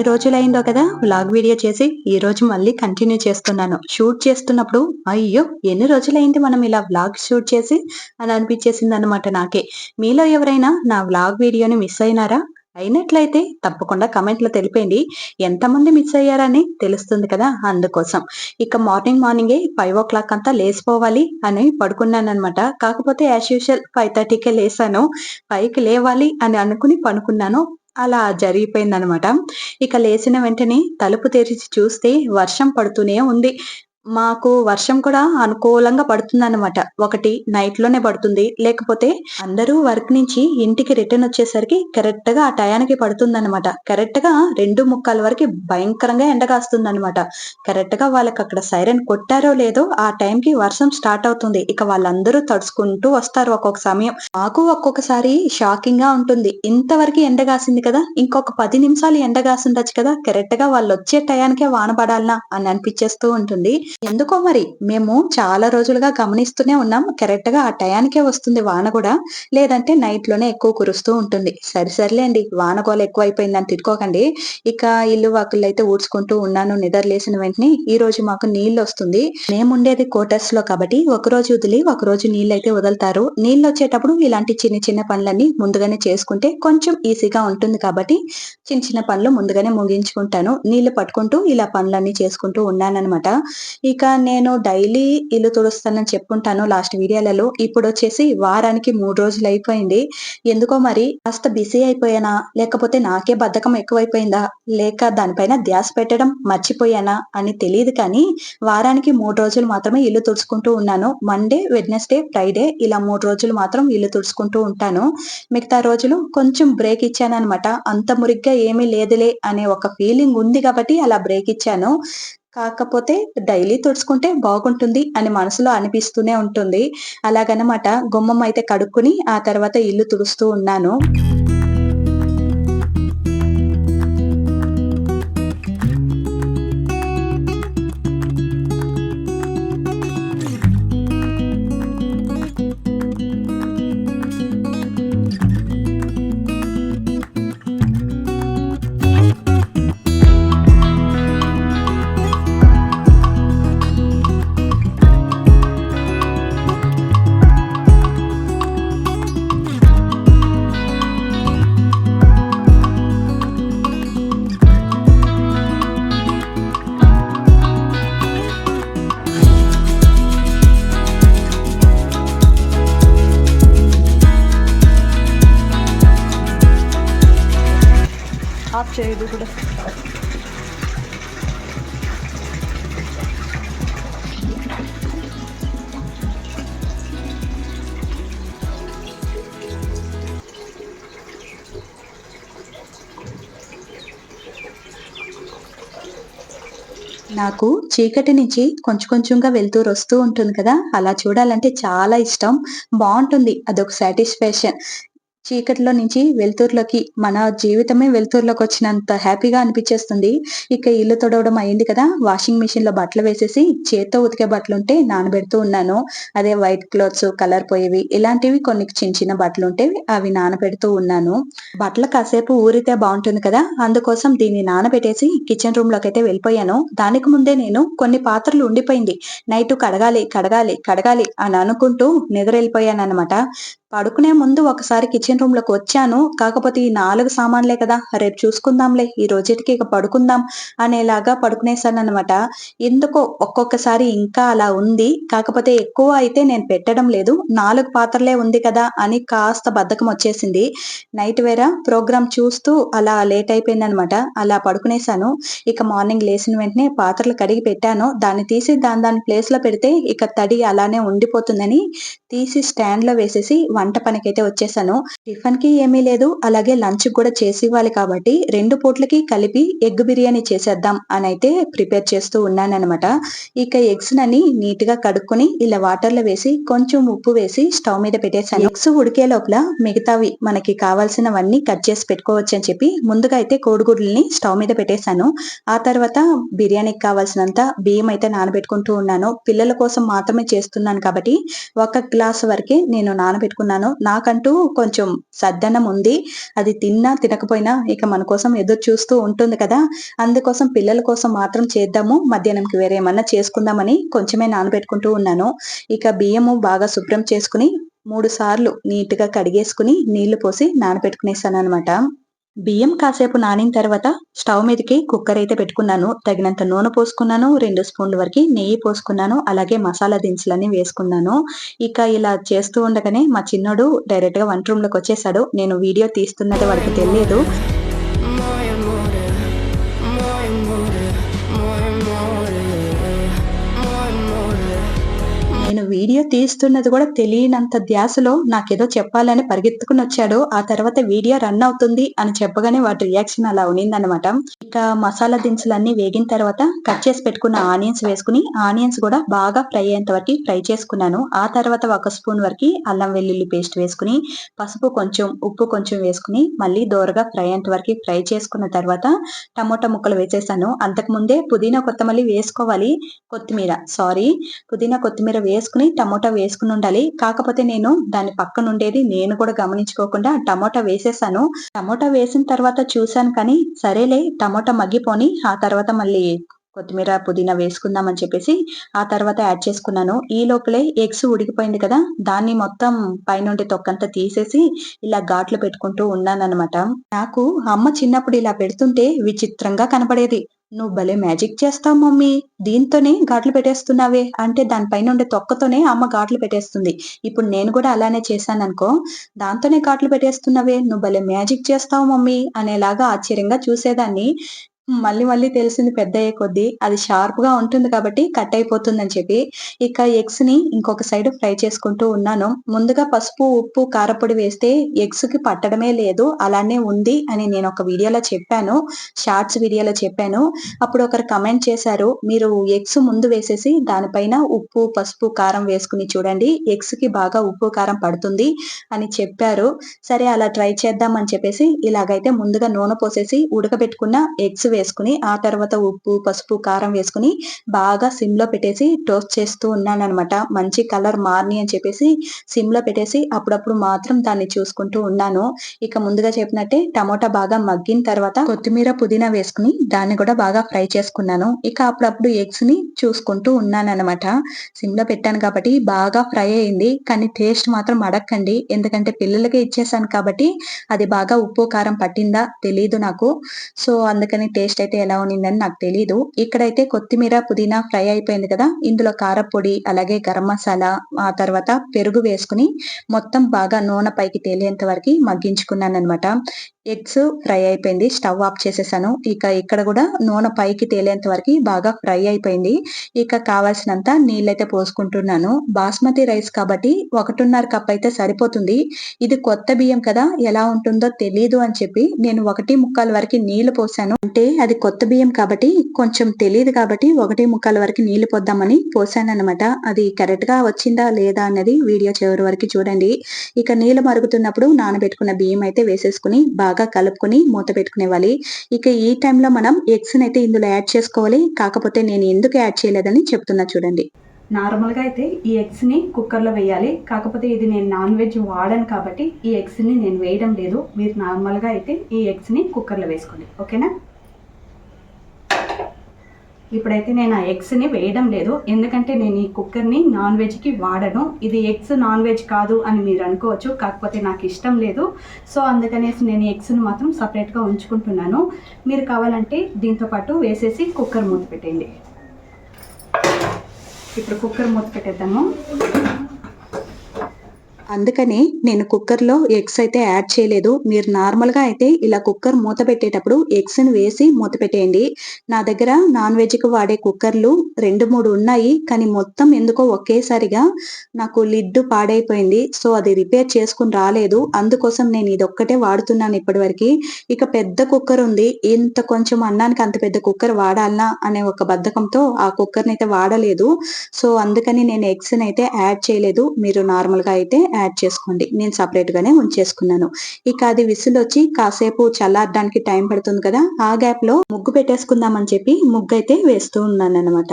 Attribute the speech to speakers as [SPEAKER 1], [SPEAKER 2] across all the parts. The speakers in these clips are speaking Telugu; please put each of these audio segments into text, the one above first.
[SPEAKER 1] ఎన్ని రోజులైందో కదా వ్లాగ్ వీడియో చేసి ఈ రోజు మళ్ళీ కంటిన్యూ చేస్తున్నాను. షూట్ చేస్తున్నప్పుడు అయ్యో ఎన్ని రోజులైంది మనం ఇలా వ్లాగ్ షూట్ చేసి అని అనిపించేసింది అనమాట నాకే. మీలో ఎవరైనా నా వ్లాగ్ వీడియోని మిస్ అయినారా? అయినట్లయితే తప్పకుండా కమెంట్లో తెలిపేయండి. ఎంతమంది మిస్ అయ్యారని తెలుస్తుంది కదా అందుకోసం. ఇక మార్నింగ్ మార్నింగే ఫైవ్ ఓ క్లాక్ అంతా లేచిపోవాలి అని పడుకున్నాను అనమాట కాకపోతే యాజ్ యూజువల్ ఫైవ్ థర్టీకే లేసాను. ఫైవ్కి లేవాలి అని అనుకుని పనుకున్నాను అలా జరిగిపోయిందనమాట. ఇక లేచిన వెంటనే తలుపు తెరిచి చూస్తే వర్షం పడుతూనే ఉంది. మాకు వర్షం కూడా అనుకూలంగా పడుతుందన్నమాట. ఒకటి నైట్లోనే పడుతుంది. లేకపోతే అందరూ వర్క్ నుంచి ఇంటికి రిటర్న్ వచ్చేసరికి కరెక్ట్గా ఆ టయానికి పడుతుందన్నమాట. కరెక్ట్గా రెండు ముక్కాల వరకు భయంకరంగా ఎండగాస్తుంది అనమాట కరెక్ట్గా వాళ్ళకి అక్కడ సైరన్ కొట్టారో లేదో ఆ టైంకి వర్షం స్టార్ట్ అవుతుంది. ఇక వాళ్ళందరూ తడుచుకుంటూ వస్తారు ఒక్కొక్క సమయం. మాకు ఒక్కొక్కసారి షాకింగ్గా ఉంటుంది. ఇంతవరకు ఎండగాసింది కదా. ఇంకొక పది నిమిషాలు ఎండగాసిండొచ్చు కదా. కరెక్ట్గా వాళ్ళు వచ్చే టయానికే వాన పడాలనా అని అనిపించేస్తూ ఉంటుంది. ఎందుకో మరి? మేము చాలా రోజులుగా గమనిస్తూనే ఉన్నాం. కరెక్ట్గా ఆ టయానికే వస్తుంది వాన కూడా. లేదంటే నైట్లోనే ఎక్కువ కురుస్తూ ఉంటుంది. సరి సరిలేండి వాన గోల ఎక్కువ అయిపోయిందని తిట్టుకోకండి. ఇక ఇల్లు వాకులు అయితే ఊడ్చుకుంటూ ఉన్నాను. నిద్ర లేసిన వెంటనే ఈ రోజు మాకు నీళ్ళు వస్తుంది. మేము ఉండేది కోటర్స్లో కాబట్టి ఒక రోజు వదిలి ఒక రోజు నీళ్ళు అయితే వదులుతారు. నీళ్ళు వచ్చేటప్పుడు ఇలాంటి చిన్న చిన్న పనులన్నీ ముందుగానే చేసుకుంటే కొంచెం ఈజీగా ఉంటుంది కాబట్టి చిన్న చిన్న పనులు ముందుగానే ముగించుకుంటాను. నీళ్ళు పట్టుకుంటూ ఇలా పనులన్నీ చేసుకుంటూ ఉన్నానన్నమాట. ఇక నేను డైలీ ఇల్లు తుడుస్తానని చెప్పుంటాను లాస్ట్ వీడియోలలో. ఇప్పుడు వచ్చేసి వారానికి మూడు రోజులు అయిపోయింది. ఎందుకో మరి కాస్త బిజీ అయిపోయానా? లేకపోతే నాకే బద్ధకం ఎక్కువైపోయిందా? లేక దానిపైన ధ్యాస పెట్టడం మర్చిపోయానా? అని తెలియదు కానీ వారానికి మూడు రోజులు మాత్రమే ఇల్లు తుడుచుకుంటూ ఉన్నాను. మండే వెడ్నెస్డే ఫ్రైడే ఇలా మూడు రోజులు మాత్రం ఇల్లు తుడుచుకుంటూ ఉంటాను. మిగతా రోజులు కొంచెం బ్రేక్ ఇచ్చాను అనమాట అంత మురిగ్గా ఏమీ లేదులే అనే ఒక ఫీలింగ్ ఉంది కాబట్టి అలా బ్రేక్ ఇచ్చాను. కాకపోతే డైలీ తుడుచుకుంటే బాగుంటుంది అని మనసులో అనిపిస్తూనే ఉంటుంది. అలాగనమాట గుమ్మం అయితే కడుక్కుని ఆ తర్వాత ఇల్లు తుడుస్తూ ఉన్నాను. చేయదు కూడా. నాకు చీకటి నుంచి కొంచెం కొంచెంగా వెళ్తూ వస్తూ ఉంటుంది కదా అలా చూడాలంటే చాలా ఇష్టం. బాగుంటుంది అదొక సాటిస్ఫాక్షన్ చీకటిలో నుంచి వెలుతురులోకి మన జీవితమే వెలుతురులోకి వచ్చినంత హ్యాపీగా అనిపించేస్తుంది. ఇక ఇల్లు తొడవడం అయింది కదా వాషింగ్ మిషన్లో బట్టలు వేసేసి చేత్తో ఉతికే బట్టలు ఉంటే నానబెడుతూ ఉన్నాను. అదే వైట్ క్లోత్స్ కలర్ పోయేవి ఇలాంటివి కొన్ని చిన్న చిన్న బట్టలు ఉంటే అవి నానబెడుతూ ఉన్నాను. బట్టలు కాసేపు ఊరితే బాగుంటుంది కదా అందుకోసం దీన్ని నానబెట్టేసి కిచెన్ రూమ్లోకి అయితే వెళ్ళిపోయాను. దానికి ముందే నేను కొన్ని పాత్రలు ఉండిపోయింది. నైట్ కడగాలి కడగాలి కడగాలి అని అనుకుంటూ నిద్ర వెళ్ళిపోయాను అనమాట పడుకునే ముందు ఒకసారి కిచెన్ రూమ్లోకి వచ్చాను. కాకపోతే ఈ నాలుగు సామాన్లే కదా. రేపు చూసుకుందాంలే. ఈ రోజుటికి ఇక పడుకుందాం అనేలాగా పడుకునేసాను అనమాట ఎందుకో ఒక్కొక్కసారి ఇంకా అలా ఉంది. కాకపోతే ఎక్కువ అయితే నేను పెట్టడం లేదు. నాలుగు పాత్రలే ఉంది కదా అని కాస్త బద్ధకం వచ్చేసింది. నైట్ వేర? ప్రోగ్రామ్ చూస్తూ అలా లేట్ అయిపోయింది అనమాట అలా పడుకునేసాను. ఇక మార్నింగ్ లేచిన వెంటనే పాత్రలు కడిగి పెట్టాను. దాన్ని తీసి దాని దాని ప్లేస్లో పెడితే ఇక తడి అలానే ఉండిపోతుందని తీసి స్టాండ్లో వేసేసి వంట పనికైతే వచ్చేసాను. టిఫిన్కి ఏమీ లేదు. అలాగే లంచ్ కూడా చేసి ఇవ్వాలి కాబట్టి రెండు పూట్లకి కలిపి ఎగ్ బిర్యానీ చేసేద్దాం అని అయితే ప్రిపేర్ చేస్తూ ఉన్నానమాట ఇక ఎగ్స్ నని నీట్గా కడుక్కొని ఇలా వాటర్లో వేసి కొంచెం ఉప్పు వేసి స్టవ్ మీద పెట్టేసాను ఎగ్స్ ఉడికే లోపల మిగతావి మనకి కావాల్సినవన్నీ కట్ చేసి పెట్టుకోవచ్చు అని చెప్పి ముందుగా అయితే కోడిగుడ్లని స్టవ్ మీద పెట్టేశాను. ఆ తర్వాత బిర్యానీకి కావాల్సినంత బియ్యం అయితే నానబెట్టుకుంటూ ఉన్నాను. పిల్లల కోసం మాత్రమే చేస్తున్నాను కాబట్టి ఒక గ్లాస్ వరకే నేను నానబెట్టుకున్నాను. చేసుకున్నాను నాకంటూ కొంచెం సద్దనం ఉంది. అది తిన్నా తినకపోయినా ఇక మన కోసం ఎదురు చూస్తూ ఉంటుంది కదా. అందుకోసం పిల్లల కోసం మాత్రం చేద్దాము. మధ్యాహ్నంకి వేరే ఏమన్నా చేసుకుందామని కొంచెమే నానబెట్టుకుంటూ ఉన్నాను. ఇక బియ్యము బాగా శుభ్రం చేసుకుని మూడు సార్లు నీట్గా కడిగేసుకుని నీళ్ళు పోసి నానబెట్టుకునేసాను అనమాట బియ్యం కాసేపు నానిన తర్వాత స్టవ్ మీదకి కుక్కర్ అయితే పెట్టుకున్నాను. తగినంత నూనె పోసుకున్నాను. రెండు స్పూన్ల వరకు నెయ్యి పోసుకున్నాను. అలాగే మసాలా దినుసులన్నీ వేసుకున్నాను. ఇక ఇలా చేస్తూ ఉండగానే మా చిన్నోడు డైరెక్ట్గా వంట రూమ్లోకి వచ్చేసాడు. నేను వీడియో తీస్తున్నది వాడికి తెలియదు. తీస్తున్నది కూడా తెలియనంత ధ్యాసలో నాకేదో చెప్పాలని పరిగెత్తుకుని వచ్చాడు. ఆ తర్వాత వీడియో రన్ అవుతుంది అని చెప్పగానే వాటి రియాక్షన్ అలా ఉన్నిందనమాట ఇక మసాలా దినుసులన్నీ వేగిన తర్వాత కట్ చేసి పెట్టుకున్న ఆనియన్స్ వేసుకుని ఆనియన్స్ కూడా బాగా ఫ్రై అయ్యేంత వరకు ఫ్రై చేసుకున్నాను. ఆ తర్వాత ఒక స్పూన్ వరకు అల్లం వెల్లుల్లి పేస్ట్ వేసుకుని పసుపు కొంచెం ఉప్పు కొంచెం వేసుకుని మళ్ళీ దోరగా ఫ్రై అయ్యేంత వరకు ఫ్రై చేసుకున్న తర్వాత టమోటా ముక్కలు వేసేసాను. అంతకు ముందే పుదీనా కొత్తమల్లి వేసుకోవాలి. కొత్తిమీర సారీ పుదీనా కొత్తిమీర వేసుకుని టమోటా టమోటా వేసుకుని ఉండాలి. కాకపోతే నేను దాని పక్కన ఉండేది నేను కూడా గమనించుకోకుండా టమోటా వేసేసాను. టమోటా వేసిన తర్వాత చూశాను కానీ సరేలే టమోటా మగ్గిపోని ఆ తర్వాత మళ్ళీ కొత్తిమీర పుదీనా వేసుకుందామని చెప్పేసి ఆ తర్వాత యాడ్ చేసుకున్నాను. ఈ లోపలే ఎగ్స్ ఉడికిపోయింది కదా దాన్ని మొత్తం పైనుండి తొక్కంతా తీసేసి ఇలా ఘాట్లు పెట్టుకుంటూ ఉన్నానన్నమాట. నాకు అమ్మ చిన్నప్పుడు ఇలా పెడుతుంటే విచిత్రంగా కనపడేది. నువ్వు భలే మ్యాజిక్ చేస్తావు మమ్మీ దీంతోనే ఘాట్లు పెట్టేస్తున్నావే అంటే దానిపైన ఉండే తొక్కతోనే అమ్మ ఘాట్లు పెట్టేస్తుంది. ఇప్పుడు నేను కూడా అలానే చేశాను అనుకో దాంతోనే ఘాట్లు పెట్టేస్తున్నావే నువ్వు భలే మ్యాజిక్ చేస్తావు మమ్మీ అనేలాగా ఆశ్చర్యంగా చూసేదాన్ని. మళ్ళీ మళ్ళీ తెలిసింది పెద్ద అయ్యే కొద్దీ అది షార్ప్గా ఉంటుంది కాబట్టి కట్ అయిపోతుందని చెప్పి ఇక ఎగ్స్ని ఇంకొక సైడ్ ఫ్రై చేసుకుంటూ ఉన్నాను. ముందుగా పసుపు ఉప్పు కారపొడి వేస్తే ఎగ్స్కి పట్టడమే లేదు. అలానే ఉంది అని నేను ఒక వీడియోలో చెప్పాను. షార్ట్స్ వీడియోలో చెప్పాను. అప్పుడు ఒకరు కమెంట్ చేశారు మీరు ఎగ్స్ ముందు వేసేసి దానిపైన ఉప్పు పసుపు కారం వేసుకుని చూడండి. ఎగ్స్కి బాగా ఉప్పు కారం పడుతుంది అని చెప్పారు. సరే అలా ట్రై చేద్దాం అని చెప్పేసి ఇలాగైతే ముందుగా నూనె పోసేసి ఉడకబెట్టుకున్న ఎగ్స్ వేసుకుని ఆ తర్వాత ఉప్పు పసుపు కారం వేసుకుని బాగా సిమ్లో పెట్టేసి టోస్ట్ చేస్తూ ఉన్నాను అనమాట మంచి కలర్ మారని అని చెప్పేసి సిమ్లో పెట్టేసి అప్పుడప్పుడు మాత్రం దాన్ని చూసుకుంటూ ఉన్నాను. ఇక ముందుగా చెప్పినట్టే టమోటా బాగా మగ్గిన తర్వాత కొత్తిమీర పుదీనా వేసుకుని దాన్ని కూడా బాగా ఫ్రై చేసుకున్నాను. ఇక అప్పుడప్పుడు ఎగ్స్ని చూసుకుంటూ ఉన్నాను అనమాట సిమ్లో పెట్టాను కాబట్టి బాగా ఫ్రై అయింది. కానీ టేస్ట్ మాత్రం అడగండి ఎందుకంటే పిల్లలకి ఇచ్చేసాను కాబట్టి అది బాగా ఉప్పు కారం పట్టిందా తెలియదు నాకు. సో అందుకని టేస్ట్ అయితే ఎలా ఉన్నిందని నాకు తెలియదు ఇక్కడైతే కొత్తిమీర పుదీనా ఫ్రై అయిపోయింది కదా. ఇందులో కారపొడి అలాగే గరం మసాలా ఆ తర్వాత పెరుగు వేసుకుని మొత్తం బాగా నూనె పైకి తేలేంత వరకు మగ్గించుకున్నాను అనమాట ఎగ్స్ ఫ్రై అయిపోయింది. స్టవ్ ఆఫ్ చేసేసాను. ఇక ఇక్కడ కూడా నూనె పైకి తేలేంత వరకు బాగా ఫ్రై అయిపోయింది. ఇక కావాల్సినంత నీళ్ళైతే పోసుకుంటున్నాను. బాస్మతి రైస్ కాబట్టి ఒకటిన్నర కప్ అయితే సరిపోతుంది. ఇది కొత్త బియ్యం కదా ఎలా ఉంటుందో తెలియదు అని చెప్పి నేను ఒకటి ముక్కాల వరకు నీళ్ళు పోసాను. అంటే అది కొత్త బియ్యం కాబట్టి కొంచెం తెలియదు కాబట్టి ఒకటి ముక్కాల వరకు నీళ్ళు పోద్దామని పోసాను అనమాట అది కరెక్ట్గా వచ్చిందా లేదా అన్నది వీడియో చివరి వరకు చూడండి. ఇక నీళ్ళు మరుగుతున్నప్పుడు నానబెట్టుకున్న బియ్యం అయితే వేసేసుకుని బాగా బాగా కలుపుకొని మూత పెట్టుకునేవాలి ఇక ఈ టైంలో మనం ఎగ్స్ అయితే ఇందులో యాడ్ చేసుకోవాలి. కాకపోతే నేను ఎందుకు యాడ్ చేయలేదని చెప్తున్నా చూడండి. నార్మల్గా అయితే ఈ ఎగ్స్ని కుక్కర్లో వేయాలి. కాకపోతే ఇది నేను నాన్ వెజ్ వాడను కాబట్టి ఈ ఎగ్స్ని నేను వేయడం లేదు. మీరు నార్మల్గా అయితే ఈ ఎగ్స్ని కుక్కర్లో వేసుకోండి. ఓకేనా? ఇప్పుడైతే నేను ఆ ఎగ్స్ని వేయడం లేదు. ఎందుకంటే నేను ఈ కుక్కర్ని నాన్ వెజ్కి వాడను. ఇది ఎగ్స్ నాన్ వెజ్ కాదు అని మీరు అనుకోవచ్చు. కాకపోతే నాకు ఇష్టం లేదు. సో అందుకనేసి నేను ఎగ్స్ను మాత్రం సపరేట్గా ఉంచుకుంటున్నాను. మీరు కావాలంటే దీంతో పాటు వేసేసి కుక్కర్ మూత పెట్టండి ఇప్పుడు కుక్కర్ మూత పెట్టేద్దాము. అందుకని నేను కుక్కర్లో ఎగ్స్ అయితే యాడ్ చేయలేదు. మీరు నార్మల్గా అయితే ఇలా కుక్కర్ మూత పెట్టేటప్పుడు ఎగ్స్ని వేసి మూత పెట్టేయండి. నా దగ్గర నాన్ వెజ్కి వాడే కుక్కర్లు రెండు మూడు ఉన్నాయి. కానీ మొత్తం ఎందుకో ఒకేసారిగా నాకు లిడ్ పాడైపోయింది. సో అది రిపేర్ చేసుకుని రాలేదు. అందుకోసం నేను ఇది ఒక్కటే వాడుతున్నాను ఇప్పటివరకు. ఇక పెద్ద కుక్కర్ ఉంది. ఇంత కొంచెం అన్నానికి అంత పెద్ద కుక్కర్ వాడాలనా అనే ఒక బద్ధకంతో ఆ కుక్కర్ని అయితే వాడలేదు. సో అందుకని నేను ఎగ్స్ అయితే యాడ్ చేయలేదు. మీరు నార్మల్గా అయితే యాడ్ చేసుకోండి. నేను సపరేట్ గానే ఉంచేసుకున్నాను. ఇక అది విసులు వచ్చి కాసేపు చల్లారడానికి టైం పడుతుంది కదా ఆ గ్యాప్లో ముగ్గు పెట్టేసుకుందామని చెప్పి ముగ్గు అయితే వేస్తూ ఉన్నాను అనమాట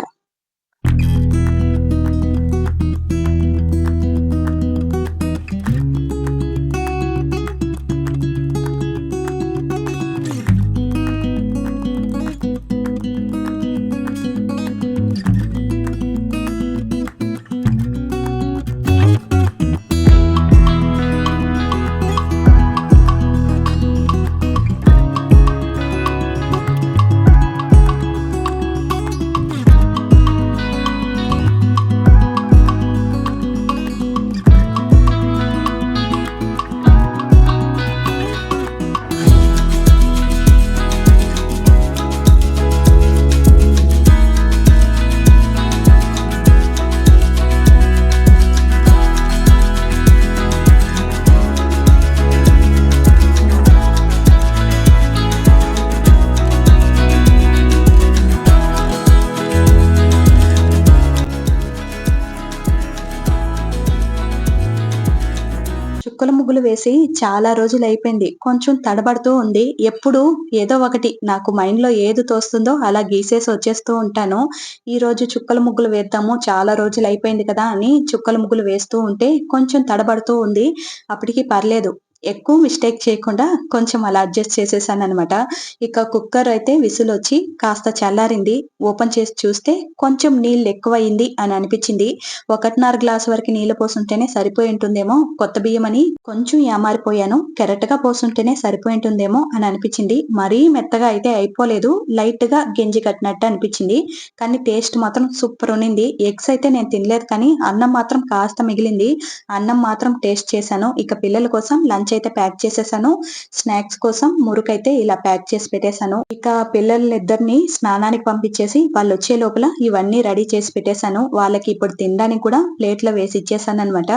[SPEAKER 1] ముగ్గులు వేసి చాలా రోజులు అయిపోయింది. కొంచెం తడబడుతూ ఉంది. ఎప్పుడు ఏదో ఒకటి నాకు మైండ్లో ఏది తోస్తుందో అలా గీసేసి వచ్చేస్తూ ఉంటాను. ఈ రోజు చుక్కల ముగ్గులు వేద్దాము. చాలా రోజులు అయిపోయింది కదా అని చుక్కల ముగ్గులు వేస్తూ ఉంటే కొంచెం తడబడుతూ ఉంది. అప్పటికి పర్లేదు. ఎక్కువ మిస్టేక్ చేయకుండా కొంచెం అలా అడ్జస్ట్ చేసేసాను అనమాట ఇక కుక్కర్ అయితే విసులు వచ్చి కాస్త చల్లారింది. ఓపెన్ చేసి చూస్తే కొంచెం నీళ్ళు ఎక్కువయింది అని అనిపించింది. ఒకటిన్నర గ్లాస్ వరకు నీళ్ళు పోసుంటేనే సరిపోయి ఉంటుందేమో కొత్త బియ్యం అని కొంచెం ఏమారిపోయాను. కెరెక్ట్గా పోసుంటేనే సరిపోయి ఉంటుందేమో అని అనిపించింది. మరీ మెత్తగా అయితే అయిపోలేదు. లైట్గా గింజి కట్టినట్టు అనిపించింది. కానీ టేస్ట్ మాత్రం సూపర్ ఉన్నింది. ఎగ్స్ అయితే నేను తినలేదు కానీ అన్నం మాత్రం కాస్త మిగిలింది. అన్నం మాత్రం టేస్ట్ చేశాను. ఇక పిల్లల కోసం లంచ్ అయితే ప్యాక్ చేసేసాను. స్నాక్స్ కోసం మురుకైతే ఇలా ప్యాక్ చేసి పెట్టేశాను. ఇక పిల్లలిద్దరిని స్నానానికి పంపించేసి వాళ్ళు వచ్చే లోపల ఇవన్నీ రెడీ చేసి పెట్టేశాను. వాళ్ళకి ఇప్పుడు తినడానికి కూడా ప్లేట్లో వేసి ఇచ్చేసాను అనమాట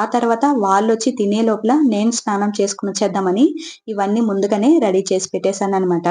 [SPEAKER 1] ఆ తర్వాత వాళ్ళు వచ్చి తినే లోపల నేను స్నానం చేసుకుని వచ్చేద్దామని ఇవన్నీ ముందుగానే రెడీ చేసి పెట్టేశాను అనమాట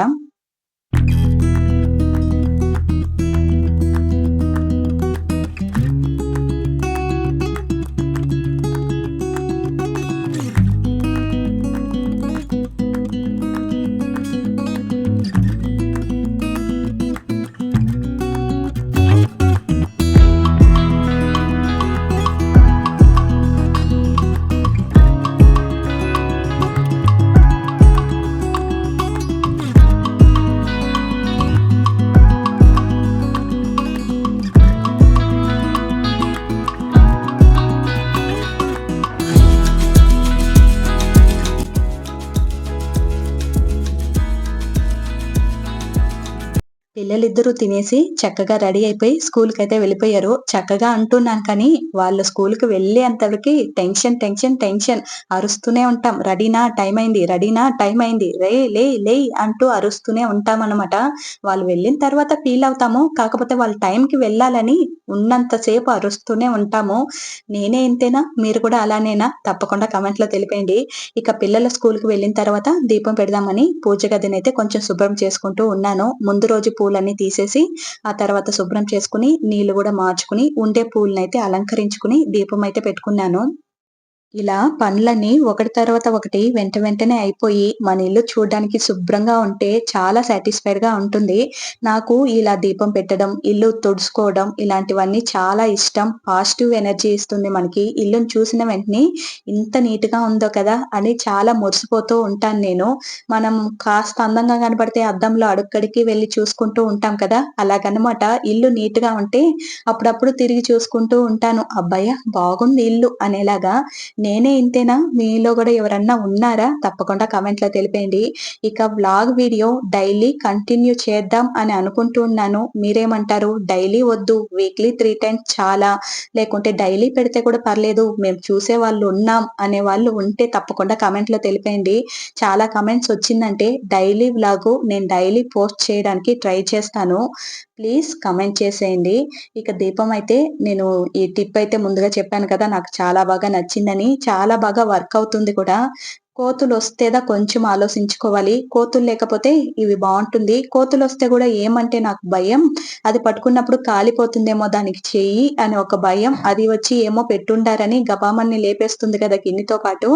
[SPEAKER 1] పిల్లలిద్దరూ తినేసి చక్కగా రెడీ అయిపోయి స్కూల్కి అయితే వెళ్ళిపోయారు. చక్కగా అంటున్నాను కానీ వాళ్ళు స్కూల్కి వెళ్ళేంతవరకు టెన్షన్ టెన్షన్ టెన్షన్. అరుస్తూనే ఉంటాం. రెడీనా? టైం అయింది. రెడీనా? టైం అయింది. రే లే లే అంటూ అరుస్తూనే ఉంటాం అనమాట వాళ్ళు వెళ్ళిన తర్వాత ఫీల్ అవుతాము. కాకపోతే వాళ్ళ టైంకి వెళ్ళాలని ఉన్నంతసేపు అరుస్తూనే ఉంటాము. నేనే ఇంతేనా? మీరు కూడా అలానేనా? తప్పకుండా కమెంట్లో తెలిపేయండి. ఇక పిల్లల స్కూల్కి వెళ్ళిన తర్వాత దీపం పెడదామని పూజ గదిని అయితే కొంచెం శుభ్రం చేసుకుంటూ ఉన్నాను. ముందు రోజు పూలని పూలన్నీ తీసేసి ఆ తర్వాత శుభ్రం చేసుకుని నీళ్ళు కూడా మార్చుకుని ఉండే పూలను అయితే అలంకరించుకుని దీపం అయితే పెట్టుకున్నాను. ఇలా పనులన్నీ ఒకటి తర్వాత ఒకటి వెంట వెంటనే అయిపోయి మన ఇల్లు చూడడానికి శుభ్రంగా ఉంటే చాలా సాటిస్ఫైడ్గా ఉంటుంది. నాకు ఇలా దీపం పెట్టడం ఇల్లు తుడుచుకోవడం ఇలాంటివన్నీ చాలా ఇష్టం. పాజిటివ్ ఎనర్జీ ఇస్తుంది మనకి. ఇల్లును చూసిన వెంటనే ఇంత నీట్గా ఉందో కదా అని చాలా మురిసిపోతూ ఉంటాను నేను. మనం కాస్త అందంగా కనబడితే అద్దంలో అడుక్కడికి వెళ్ళి చూసుకుంటూ ఉంటాం కదా? అలాగనమాట ఇల్లు నీట్గా ఉంటే అప్పుడప్పుడు తిరిగి చూసుకుంటూ ఉంటాను. అబ్బాయ్య బాగుంది ఇల్లు అనేలాగా నేనే ఇంతేనా? మీలో కూడా ఎవరన్నా ఉన్నారా? తప్పకుండా కమెంట్లో తెలిపేయండి. ఇక వ్లాగ్ వీడియో డైలీ కంటిన్యూ చేద్దాం అని అనుకుంటూ ఉన్నాను. మీరేమంటారు? డైలీ వద్దు. వీక్లీ త్రీ టైమ్స్ చాలా. లేకుంటే డైలీ పెడితే కూడా పర్లేదు. మేము చూసే వాళ్ళు ఉన్నాం అనే వాళ్ళు ఉంటే తప్పకుండా కమెంట్లో తెలిపేయండి. చాలా కమెంట్స్ వచ్చిందంటే డైలీ వ్లాగు నేను డైలీ పోస్ట్ చేయడానికి ట్రై చేస్తాను. ప్లీజ్ కమెంట్ చేసేయండి. ఇక దీపం అయితే నేను ఈ టిప్ అయితే ముందుగా చెప్పాను కదా నాకు చాలా బాగా నచ్చిందని చాలా బాగా వర్క్ అవుతుంది కూడా. కోతులు వస్తేదా కొంచెం ఆలోచించుకోవాలి. కోతులు లేకపోతే ఇవి బాగుంటుంది. కోతులు వస్తే కూడా ఏమంటే నాకు భయం. అది పట్టుకున్నప్పుడు కాలిపోతుందేమో దానికి చెయ్యి అని ఒక భయం. అది వచ్చి ఏమో పెట్టుండారని గబామన్ని లేపేస్తుంది కదా గిన్నెతో పాటు.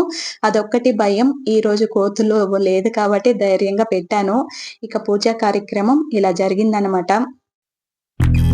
[SPEAKER 1] అదొక్కటి భయం. ఈ రోజు కోతులు లేదు కాబట్టి ధైర్యంగా పెట్టాను. ఇక పూజా కార్యక్రమం ఇలా జరిగిందనమాట. you.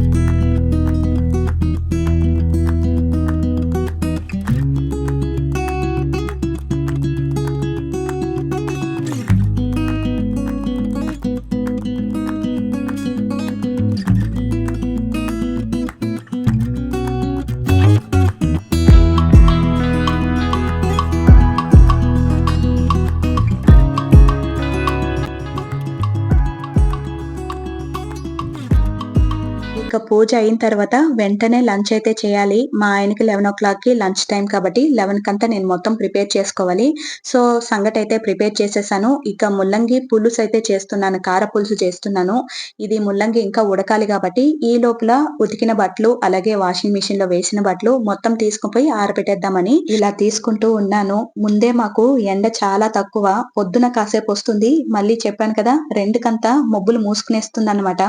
[SPEAKER 1] ఇక పూజ అయిన తర్వాత వెంటనే లంచ్ అయితే చేయాలి. మా ఆయనకి లెవెన్ ఓ క్లాక్కి లంచ్ టైం కాబట్టి లెవెన్ కంతా నేను మొత్తం ప్రిపేర్ చేసుకోవాలి. సో సంగటి అయితే ప్రిపేర్ చేసేసాను. ఇక ముల్లంగి పులుసు అయితే చేస్తున్నాను. కార పులుసు చేస్తున్నాను. ఇది ముల్లంగి ఇంకా ఉడకాలి కాబట్టి ఈ లోపల ఉతికిన బట్టలు అలాగే వాషింగ్ మిషన్లో వేసిన బట్టలు మొత్తం తీసుకుపోయి ఆరబెట్టేద్దామని ఇలా తీసుకుంటూ ఉన్నాను. ముందే మాకు ఎండ చాలా తక్కువ. పొద్దున కాసేపు వస్తుంది. మళ్ళీ చెప్పాను కదా రెండు కంత మబ్బులు మూసుకునేస్తుంది అనమాట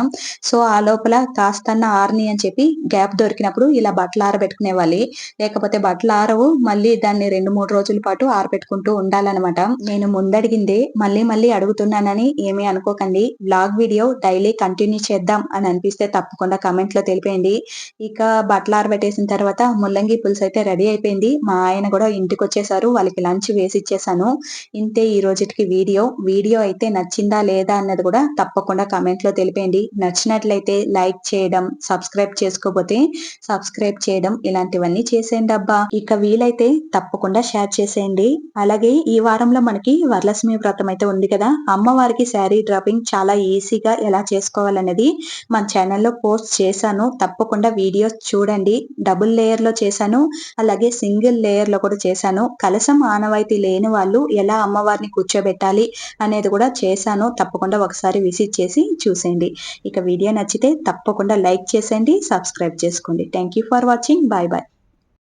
[SPEAKER 1] సో ఆ లోపల కాస్త ఏమన్నా ఆరని అని చెప్పి గ్యాప్ దొరికినప్పుడు ఇలా బట్టలు ఆరబెట్టుకునేవాలి లేకపోతే బట్టలు ఆరవు మళ్ళీ దాన్ని రెండు మూడు రోజుల పాటు ఆరబెట్టుకుంటూ ఉండాలన్నమాట. నేను ముందడిగిందే మళ్ళీ మళ్ళీ అడుగుతున్నానని ఏమీ అనుకోకండి. బ్లాగ్ వీడియో డైలీ కంటిన్యూ చేద్దాం అని అనిపిస్తే తప్పకుండా కమెంట్లో తెలిపేయండి. ఇక బట్టలు ఆరబెట్టేసిన తర్వాత ముల్లంగి పులుసు అయితే రెడీ అయిపోయింది. మా ఆయన కూడా ఇంటికి వచ్చేసారు వాళ్ళకి లంచ్ వేసి ఇచ్చేసాను. ఇంతే ఈ రోజుకి వీడియో. వీడియో అయితే నచ్చిందా లేదా అన్నది కూడా తప్పకుండా కమెంట్లో తెలిపేయండి. నచ్చినట్లయితే లైక్ చేయడం సబ్స్క్రైబ్ చేసుకోకపోతే సబ్స్క్రైబ్ చేయడం ఇలాంటివన్నీ చేసేయండి అబ్బా. ఇక వీలైతే తప్పకుండా షేర్ చేసేయండి. అలాగే ఈ వారంలో మనకి వరలక్ష్మి వ్రతం అయితే ఉంది కదా. అమ్మవారికి శారీ డ్రాపింగ్ చాలా ఈజీగా ఎలా చేసుకోవాలనేది మన ఛానల్లో పోస్ట్ చేశాను. తప్పకుండా వీడియోస్ చూడండి. డబుల్ లేయర్లో చేశాను. అలాగే సింగిల్ లేయర్లో కూడా చేశాను. కలసం ఆనవాయితీ లేని వాళ్ళు ఎలా అమ్మవారిని కూర్చోబెట్టాలి అనేది కూడా చేశాను. తప్పకుండా ఒకసారి విజిట్ చేసి చూసేయండి. ఇక వీడియో నచ్చితే తప్పకుండా లైక్ చేసండి సబ్స్క్రైబ్ చేసుకోండి. Thank you for watching bye bye